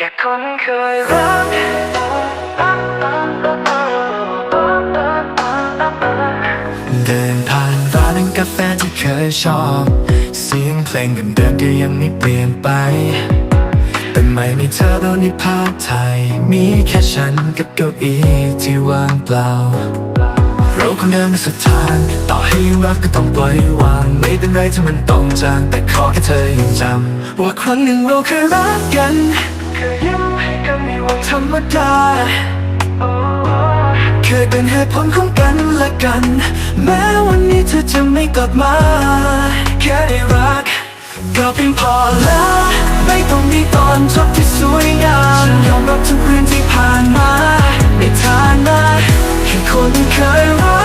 แค่คนเคยรักเดินผ่านร้านกาแฟที่เคยชอบ เสียงเพลงเดิมๆก็ยังไม่เปลี่ยนไป แต่ไม่มีเธอแล้วในภาพถ่ายมีแค่ฉันกับเก้าอี้ที่ว่างเปล่า เราคนเดิมสุดทางต่อให้รักก็ต้องปล่อยวาง ไม่เป็นไรถ้ามันต้องจางแต่ขอแค่เธอยังจำว่าครั้งหนึ่งเราเคยรักกัน เคยยิ้มให้กันในวันธรรมดาเคยเป็นเหตุผลของกันและกัน แม้วันนี้เธอจะไม่กลับมา แค่ได้รักก็เพียงพอแล้วไม่ต้องมีตอนจบที่สวยงามฉันยอมรับทุกเรื่องที่ผ่านมา ในฐานะแค่คนเคยรัก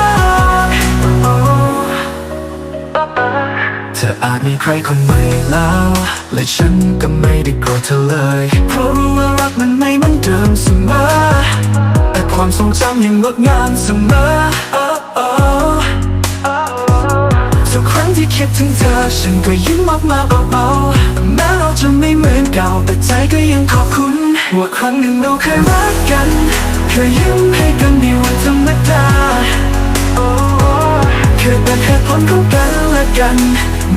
เธออาจมีใครคนใหม่แล้ว และฉันก็ไม่ได้โกรธเธอเลย เพราะรู้ว่ารักมันไม่เหมือนเดิมเสมอ แต่ความทรงจำยังงดงามเสมอโอ้โอ้ทุกครั้งที่คิดถึงเธอ ฉันก็ยิ้มออกมาเบาๆแม้เราจะไม่เหมือนเก่า แต่ใจก็ยังขอบคุณ ว่าครั้งหนึ่งเราเคยรักกัน เคยยิ้มให้กันในวันธรรมดา คยเป็นเหตุผลของกันและกัน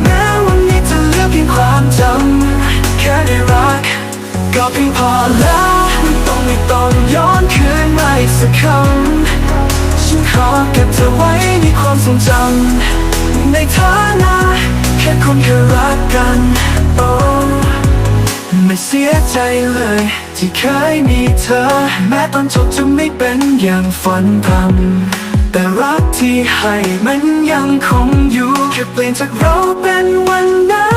แม้วันนี้จะเหลือเพียงความจำแค่ได้รัก ก็เพียงพอแล้วไม่ต้องไม่ต้องย้อนคืนมาอีกสักคำฉันขอเก็บเธอไว้ในความทรงจำในฐานะแค่คนเคยรักกันโอ้ไม่เสียใจเลย ที่เคยมีเธอ แม้ตอนจบจะไม่เป็นอย่างฝันพำ แต่รักที่ให้มันยังคงอยู่แค่เปลี่ยนจากเราเป็นวันนั้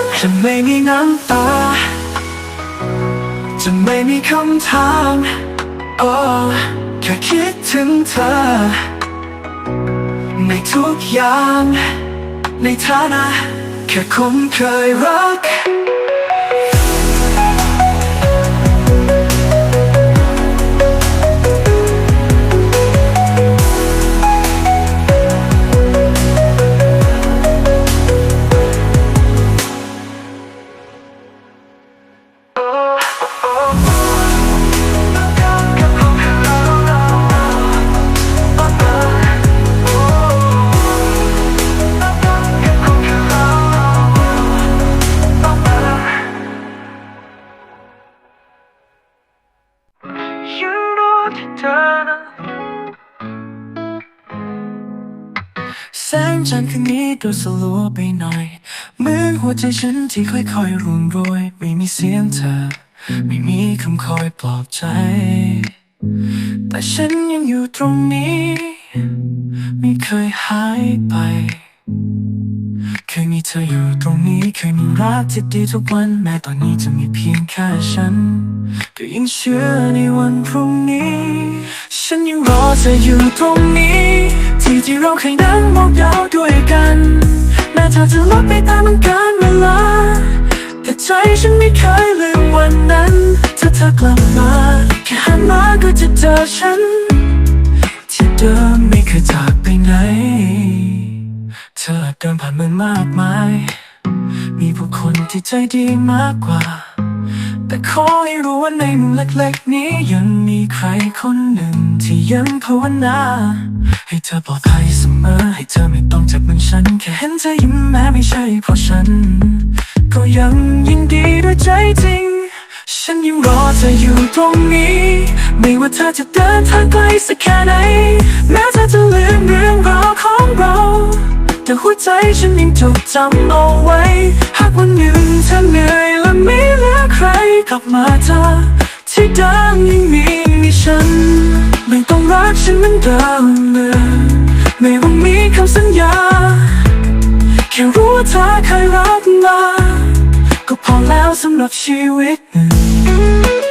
นจะไม่มีน้ำตา จะไม่มีคำถามโอ้แค่คิดถึงเธอ ในทุกอย่าง ในฐานะแค่คนเคยรัก ดูสลัวไปหน่อยเหมือนหัวใจฉันที่ค่อยๆร่วงโรยไม่มีเสียงเธอ ไม่มีคำคอยปลอบใจ แต่ฉันยังอยู่ตรงนี้ ไม่เคยหายไป เคยมีเธออยู่ตรงนี้เคยมีรักที่ดีทุกวัน แม้ตอนนี้จะมีเพียงแค่ฉันก็ยังเชื่อในวันพรุ่งนี้ ฉันยังรอเธออยู่ตรงนี้ ที่ที่เราเคยนั่งมองดาวด้วยกัน แม้เธอจะลบไปตามการเวลา แต่ใจฉันไม่เคยลืมวันนั้น ถ้าเธอกลับมา แค่หันมาก็จะเจอฉัน ที่เดิมไม่เคยจาก ผ่านมันมากมาย มีผู้คนที่ใจดีมากกว่า แต่ขอให้รู้ว่าในมุมเล็กๆ นี้ยังมีใครคนหนึ่งที่ยังภาวนา ให้เธอปลอดภัยเสมอ ให้เธอไม่ต้องจับมือฉัน แค่เห็นเธอยิ้มแม้ไม่ใช่เพราะฉัน ก็ยังยินดีด้วยใจจริง ฉันยังรอเธออยู่ตรงนี้ ไม่ว่าเธอจะเดินทางไกลสักแค่ไหน ใจฉันยังจดจำเอาไว้ หากวันหนึ่งเธอเหนื่อยและไม่เหลือใครกลับมาเธอที่เดิมยังมีมีฉัน ไม่ต้องรักฉันเหมือนเดิมเลยไม่ต้องมีคำสัญญา แค่รู้ว่าเธอเคยรักมา ก็พอแล้วสำหรับชีวิตหนึ่ง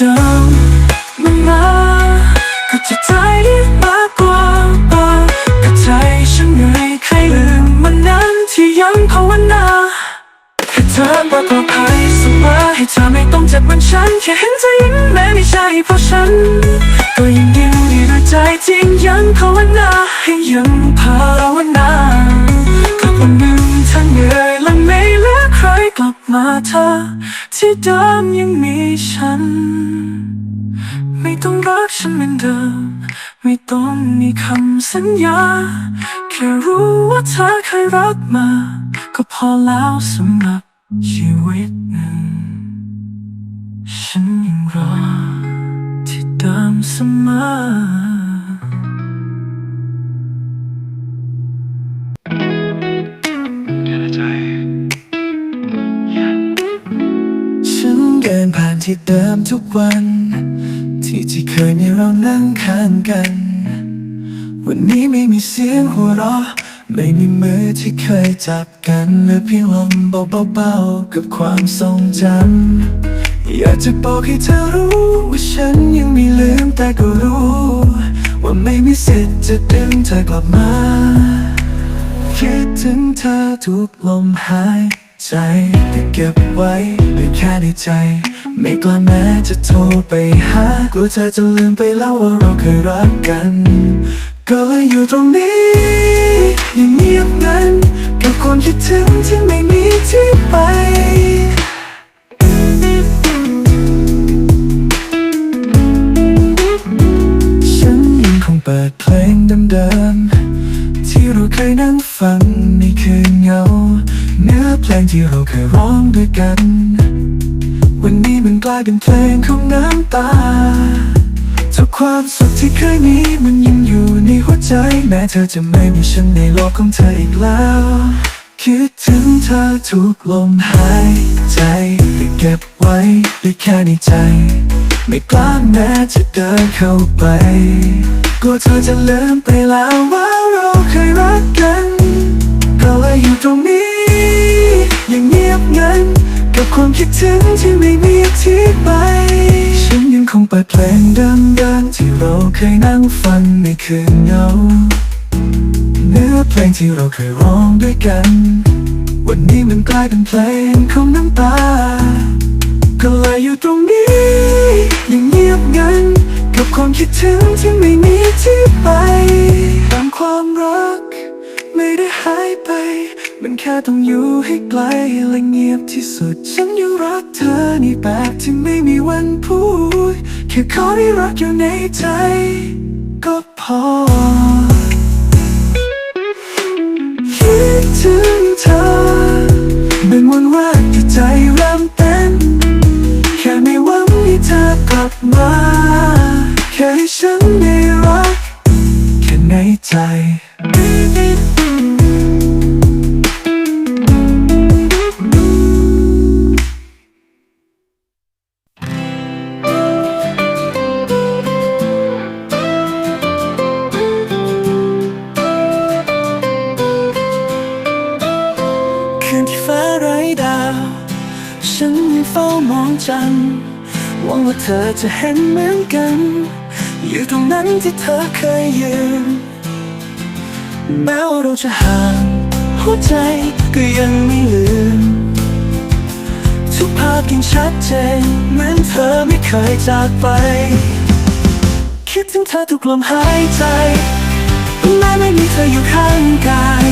ดิมมันมาก็จะตายใจมากกว่าปาก็ใจฉันเหนื่อยใครลืมมันนั้นที่ยังภาวนาให้เธอมาปลอดภัยเสมอให้เธอไม่ต้องเจ็บเหมือนฉันแค่เห็นเธอยิ้มแม้ไม่ใช่เพราะฉัน ก็ยังยิ้ดีด้วยใจจริงยังภาวนาให้ยังภาวนาถ้าวันหนึ่งเธอเหนื่อยและไม่เหลือใครกลับมาเธอที่เดิมยังมี รักฉันเหมือนเดิม ไม่ต้องมีคำสัญญา แค่รู้ว่าเธอเคยรักมา ก็พอแล้วสำหรับชีวิตหนึ่ง ฉันยังรอที่เดิมเสมอฉันเดินผ่านที่เดิมทุกวัน ที่ที่เคยมีเรานั่งข้างกัน วันนี้ไม่มีเสียงหัวเราะ ไม่มีมือที่เคยจับกันเหลือเพียงลมเบาๆกับความทรงจำอยากจะบอกให้เธอรู้ว่าฉันยังไม่ลืมแต่ก็รู้ ว่าไม่มีสิทธิ์จะดึงเธอกลับมา คิดถึงเธอทุกลมหาย ใจแต่เก็บไว้ไว้แค่ในใจ ไม่กล้าแม้จะโทรไปหากลัวเธอจะลืมไปแล้วว่าเราเคยรักกัน ก็เลยอยู่ตรงนี้ยังเงียบงันกับคนคิดถึงที่ไม่มีที่ไปฉันยังคงเปิดเพลงเดิมๆ เคยนั่งฟังในคืนเงา เนื้อเพลงที่เราเคยร้องด้วยกัน วันนี้มันกลายเป็นเพลงของน้ำตาทุกความสุขที่เคยมีมันยังอยู่ในหัวใจ แม้เธอจะไม่มีฉันในโลกของเธออีกแล้ว คิดถึงเธอทุกลมหายใจแต่เก็บไว้ได้แค่ในใจ ไม่กล้าแม้จะเดินเข้าไป กลัวเธอจะลืมไปแล้วว่าเราเคยรักกันก็เลยอยู่ตรงนี้ ยังเงียบงันกับความคิดถึงที่ไม่มีที่ไป ฉันยังคงเปิดเพลงเดิมๆที่เราเคยนั่งฟังในคืนเงาเนื้อเพลงที่เราเคยร้องด้วยกัน วันนี้มันกลายเป็นเพลงของน้ำตา ก็เลยอยู่ตรงนี้ยังเงียบงัน กับความคิดถึงที่ไม่มีที่ไปบางความรัก ไม่ได้หายไป มันแค่ต้องอยู่ให้ไกลและเงียบที่สุด ฉันยังรักเธอในแบบที่ไม่มีวันพูด แค่ขอได้รักอยู่ในใจ ก็พอ จันทร์หวังว่าเธอจะเห็นเหมือนกัน อยู่ตรงนั้นที่เธอเคยยืนแม้ว่าเราจะห่าง หัวใจก็ยังไม่ลืม ทุกภาพยังชัดเจนเหมือนเธอไม่เคยจากไป คิดถึงเธอทุกลมหายใจแม้ไม่มีเธออยู่ข้างกาย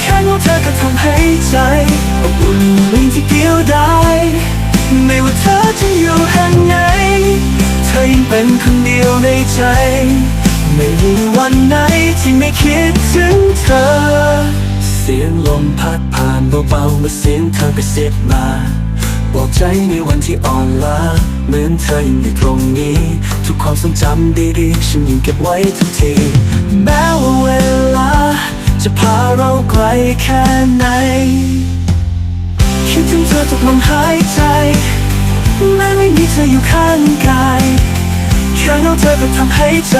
แค่รู้เธอก็ทำให้ใจอบอุ่นไม่ที่เดียวไดาย ไม่ว่าเธอจะอยู่แห่งไหน เธอยังเป็นคนเดียวในใจ ไม่มีวันไหนที่ไม่คิดถึงเธอ เสียงลมพัดผ่านเบาๆเมื่อเสียงเธอกระซิบมาบอกใจในวันที่อ่อนล้าเหมือนเธอยังอยู่ตรงนี้ ทุกความทรงจำดีๆฉันยังเก็บไว้ทุกทีแม้ว่าเวลา จะพาเราไกลแค่ไหน ถึงเธอทุกลมหายใจแม้ไม่มีเธออยู่ข้างกายแค่เราเธอก็ทำให้ใจ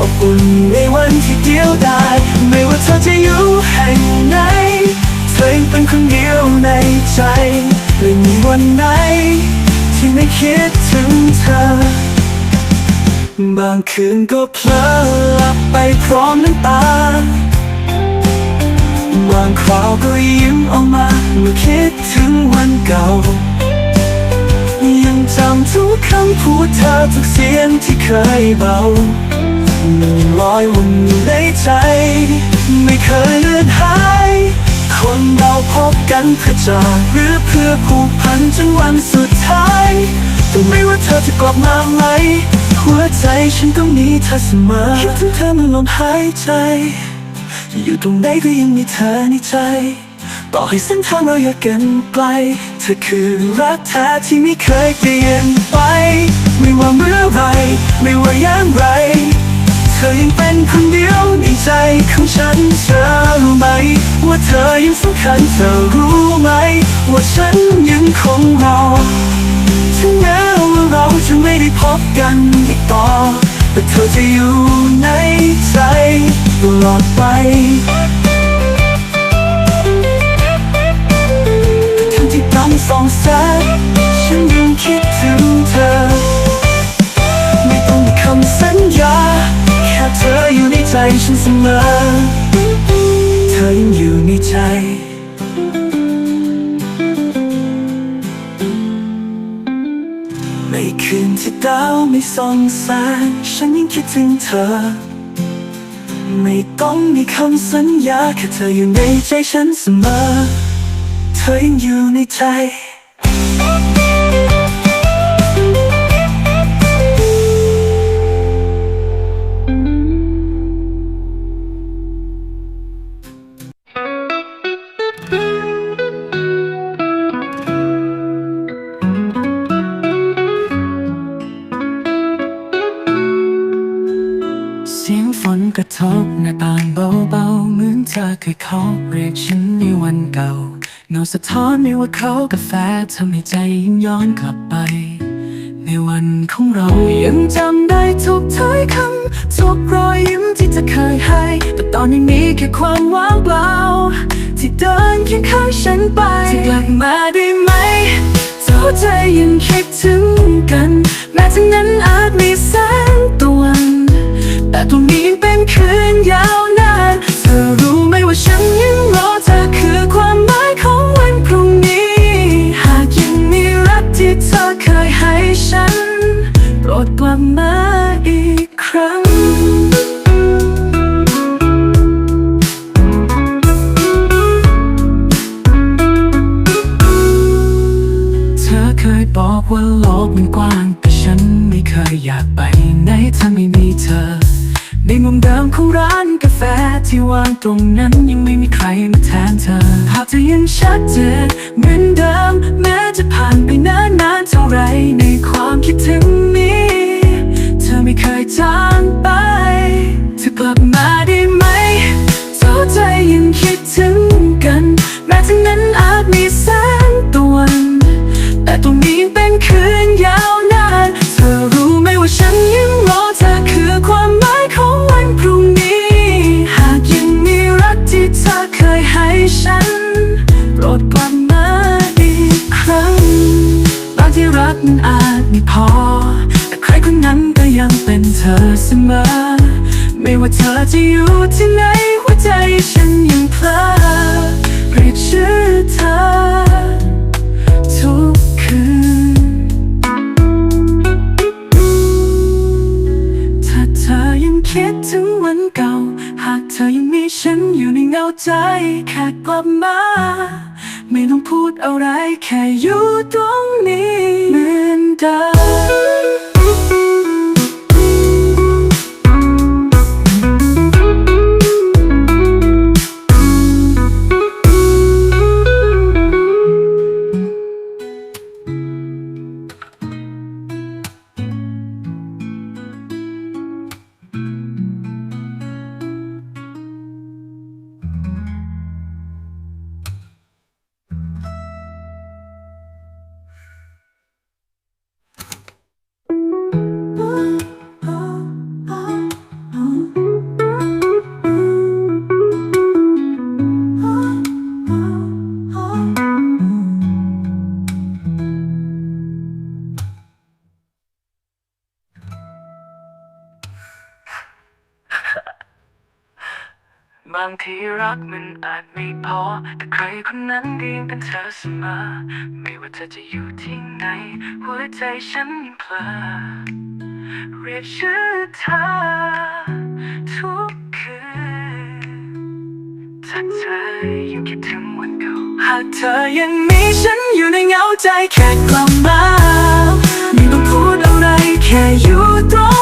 อบอุ่นในวันที่เดียวดายไม่ว่าเธอจะอยู่แห่งไหนเธอยังเป็นคนเดียวในใจไม่มีวันไหน ที่ไม่คิดถึงเธอ บางคืนก็เพลอหลับไปพร้อมน้ำตา บางคราวก็ยิ้มออกมาเมื่อคิดถึงวันเก่า ยังจำทุกคำพูดเธอทุกเสียงที่เคยเบามันลอยวนอยู่ในใจ ไม่เคยเลือนหาย คนเราพบกันเพื่อจากหรือเพื่อผูกพันจนวันสุดท้ายแต่ไม่ว่าเธอจะกลับมาไหม หัวใจฉันต้องมีเธอเสมอคิดถึงเธอมันลมหายใจ อยู่ตรงไหนก็ยังมีเธอในใจ ต่อให้เส้นทางเราอยากกันไกลเธอคือรักแท้ที่ไม่เคยเปลี่ยนไป ไม่ว่าเมื่อไหรไม่ว่าอย่างไร เธอยังเป็นคนเดียวในใจของฉันเธอรู้ไหม ว่าเธอยังสำคัญเธอรู้ไหม ว่าฉันยังคงรอถึงแม้ว่าเราจะไม่ได้พบกันอีกต่อ แต่เธอจะอยู่ในใจ ตลอดไปทั้งที่ต้องสองแสนฉันยังคิดถึงเธอ ไม่ต้องมีคำสัญญา แค่เธออยู่ในใจฉันเสมอ เธอยังอยู่ในใจในคืนที่ดาวไม่ส่องแสงฉันยังคิดถึงเธอ ไม่ต้องมีคำสัญญาแค่เธออยู่ในใจฉันเสมอ เธอยังอยู่ในใจ สะท้อนไม่ว่าเขากาแฟทำให้ใจยิ่งย้อนกลับไป ในวันของเรายังจำได้ทุกถ้อยคำทุกรอยยิ้มที่เธอเคยให้ แต่ตอนนี้มีแค่ความว่างเปล่า ที่เดินเคียงข้างฉันไปจะกลับมาได้ไหมเจ้าใจยังคิดถึงกัน แม้ทั้งนั้นอาจมีแสงตะวัน แต่ตรงนี้ยังเป็นคืนยาวนาน เธอรู้ไหมว่าฉันยังรอเธอคือความหมาย รักมันอาจไม่พอ แต่ใครคนนั้นก็ยังเป็นเธอเสมอ ไม่ว่าเธอจะอยู่ที่ไหนหัวใจฉันยังเพลอเรียกชื่อเธอทุกคืน ถ้าเธอยังคิดถึงวันเก่า หากเธอยังมีฉันอยู่ในเงาใจแค่กลับมา ไม่ต้องพูดอะไรแค่อยู่ตรงนี้เหมือนเดิม นั้นก็ยังเป็นเธอเสมอ ไม่ว่าเธอจะอยู่ที่ไหน หัวใจฉันยังเพลอเรียกชื่อเธอทุกคืนถ้าเธอยังคิดถึงวันเก่าหากเธอยังมีฉันอยู่ในเงาใจแค่กลับมาไม่ต้องพูดอะไรแค่อยู่ตรง